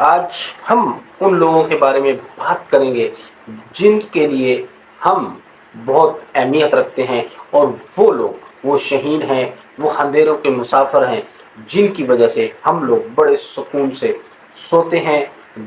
آج ہم ان لوگوں کے بارے میں بات کریں گے جن کے لیے ہم بہت اہمیت رکھتے ہیں اور وہ لوگ وہ شہین ہیں، وہ اندھیروں کے مسافر ہیں جن کی وجہ سے ہم لوگ بڑے سکون سے سوتے ہیں،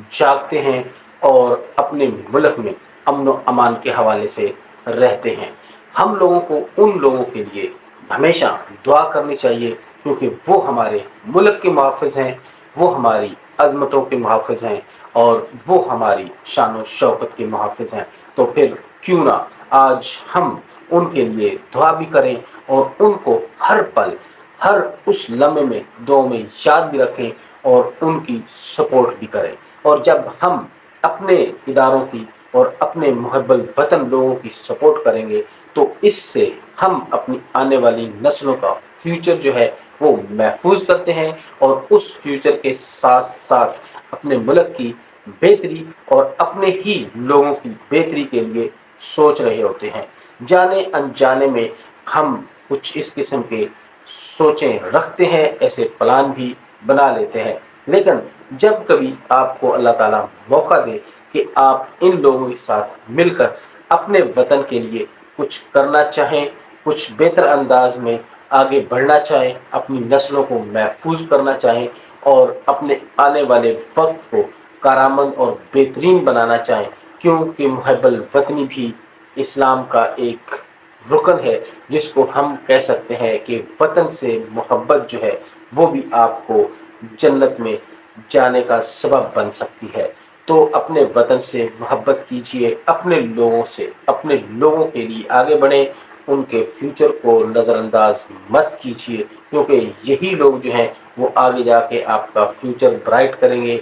جاگتے ہیں اور اپنے ملک میں امن و امان کے حوالے سے رہتے ہیں۔ ہم لوگوں کو ان لوگوں کے لیے ہمیشہ دعا کرنی چاہیے کیونکہ وہ ہمارے ملک کے محافظ ہیں۔ وہ ہماری عظمتوں کے محافظ ہیں اور وہ ہماری شان و شوکت کے محافظ ہیں۔ تو پھر کیوں نہ آج ہم ان کے لیے دعا بھی کریں اور ان کو ہر پل، ہر اس لمحے میں دو میں یاد بھی رکھیں اور ان کی سپورٹ بھی کریں۔ اور جب ہم اپنے اداروں کی اور اپنے محب الوطن لوگوں کی سپورٹ کریں گے، تو اس سے ہم اپنی آنے والی نسلوں کا فیوچر جو ہے وہ محفوظ کرتے ہیں اور اس فیوچر کے ساتھ ساتھ اپنے ملک کی بہتری اور اپنے ہی لوگوں کی بہتری کے لیے سوچ رہے ہوتے ہیں۔ جانے انجانے میں ہم کچھ اس قسم کے سوچیں رکھتے ہیں، ایسے پلان بھی بنا لیتے ہیں۔ لیکن جب کبھی آپ کو اللہ تعالیٰ موقع دے کہ آپ ان لوگوں کے ساتھ مل کر اپنے وطن کے لیے کچھ کرنا چاہیں، کچھ بہتر انداز میں آگے بڑھنا چاہیں، اپنی نسلوں کو محفوظ کرنا چاہیں اور اپنے آنے والے وقت کو کارآمد اور بہترین بنانا چاہیں، کیونکہ محب الوطنی بھی اسلام کا ایک رکن ہے، جس کو ہم کہہ سکتے ہیں کہ وطن سے محبت جو ہے، وہ بھی آپ کو جنت میں جانے کا سبب بن سکتی ہے۔ تو اپنے وطن سے محبت کیجیے، اپنے لوگوں سے، اپنے لوگوں کے لیے آگے بڑھیں، ان کے فیوچر کو نظر انداز مت کیجیے کیونکہ یہی لوگ جو ہیں، وہ آگے جا کے آپ کا فیوچر برائٹ کریں گے،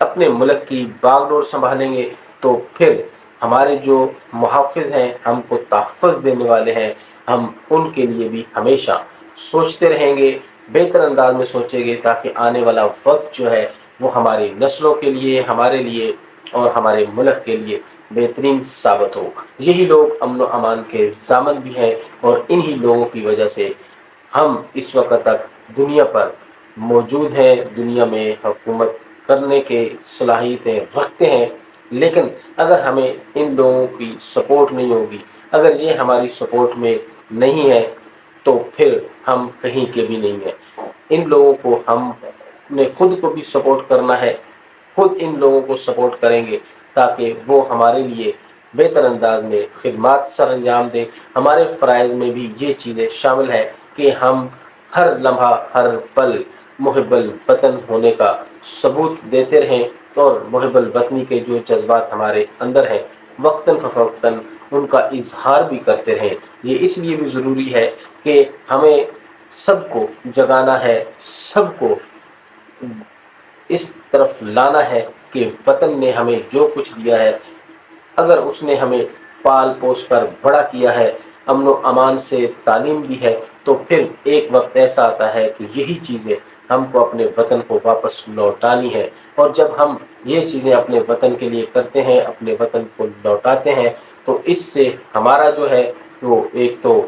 اپنے ملک کی باغ ڈور سنبھالیں گے، تو پھر ہمارے جو محافظ ہیں، ہم کو تحفظ دینے والے ہیں، ہم ان کے لیے بھی ہمیشہ سوچتے رہیں گے، بہتر انداز میں سوچیں گے، تاکہ آنے والا وقت جو ہے وہ ہماری نسلوں کے لیے، ہمارے لیے اور ہمارے ملک کے لیے بہترین ثابت ہو۔ یہی لوگ امن و امان کے ضامن بھی ہیں اور انہی لوگوں کی وجہ سے ہم اس وقت تک دنیا پر موجود ہیں۔ دنیا میں حکومت کرنے کے صلاحیتیں رکھتے ہیں، لیکن اگر ہمیں ان لوگوں کی سپورٹ نہیں ہوگی، اگر یہ ہماری سپورٹ میں نہیں ہے، تو پھر ہم کہیں کے بھی نہیں ہیں۔ ان لوگوں کو ہم نے خود کو بھی سپورٹ کرنا ہے۔ خود ان لوگوں کو سپورٹ کریں گے تاکہ وہ ہمارے لیے بہتر انداز میں خدمات سر انجام دیں۔ ہمارے فرائض میں بھی یہ چیزیں شامل ہیں کہ ہم ہر لمحہ، ہر پل محب الوطن ہونے کا ثبوت دیتے رہیں اور محب الوطنی کے جو جذبات ہمارے اندر ہیں، وقتاً فوقتاً ان کا اظہار بھی کرتے رہیں۔ یہ اس لیے بھی ضروری ہے کہ ہمیں سب کو جگانا ہے، سب کو اس طرف لانا ہے کہ وطن نے ہمیں جو کچھ دیا ہے، اگر اس نے ہمیں پال پوس کر بڑا کیا ہے، امن و امان سے تعلیم دی ہے، تو پھر ایک وقت ایسا آتا ہے کہ یہی چیزیں ہم کو اپنے وطن کو واپس لوٹانی ہے اور جب ہم یہ چیزیں اپنے وطن کے لیے کرتے ہیں، اپنے وطن کو لوٹاتے ہیں، تو اس سے ہمارا جو ہے، وہ ایک تو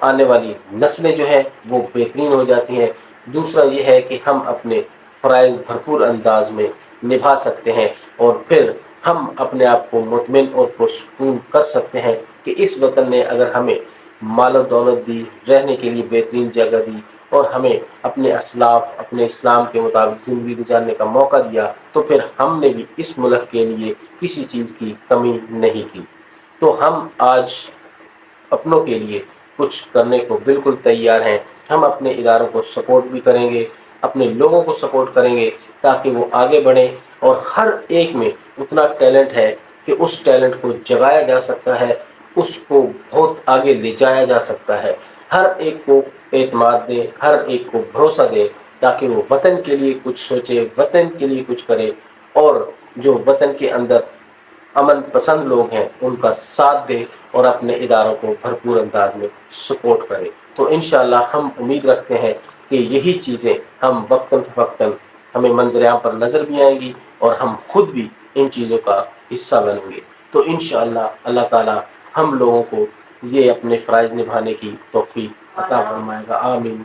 آنے والی نسلیں جو ہیں، وہ بہترین ہو جاتی ہیں۔ دوسرا یہ ہے کہ ہم اپنے فرائض بھرپور انداز میں نبھا سکتے ہیں اور پھر ہم اپنے آپ کو مطمئن اور پرسکون کر سکتے ہیں کہ اس وطن نے اگر ہمیں مال و دولت دی، رہنے کے لیے بہترین جگہ دی اور ہمیں اپنے اسلاف، اپنے اسلام کے مطابق زندگی گزارنے کا موقع دیا تو پھر ہم نے بھی اس ملک کے لیے کسی چیز کی کمی نہیں کی۔ تو ہم آج اپنوں کے لیے کچھ کرنے کو بالکل تیار ہیں۔ ہم اپنے اداروں کو سپورٹ بھی کریں گے۔ اپنے لوگوں کو سپورٹ کریں گے تاکہ وہ آگے بڑھیں اور ہر ایک میں اتنا ٹیلنٹ ہے کہ اس ٹیلنٹ کو جگایا جا سکتا ہے، اس کو بہت آگے لے جایا جا سکتا ہے۔ ہر ایک کو اعتماد دیں، ہر ایک کو بھروسہ دیں تاکہ وہ وطن کے لیے کچھ سوچے، وطن کے لیے کچھ کرے اور جو وطن کے اندر امن پسند لوگ ہیں، ان کا ساتھ دے اور اپنے اداروں کو بھرپور انداز میں سپورٹ کرے تو انشاءاللہ ہم امید رکھتے ہیں کہ یہی چیزیں ہم وقتاً فوقتاً ہمیں منظریام پر نظر بھی آئیں گی اور ہم خود بھی ان چیزوں کا حصہ بنیں گے۔ تو انشاءاللہ اللہ تعالی ہم لوگوں کو یہ اپنے فرائض نبھانے کی توفیق عطا فرمائے گا۔ آمین۔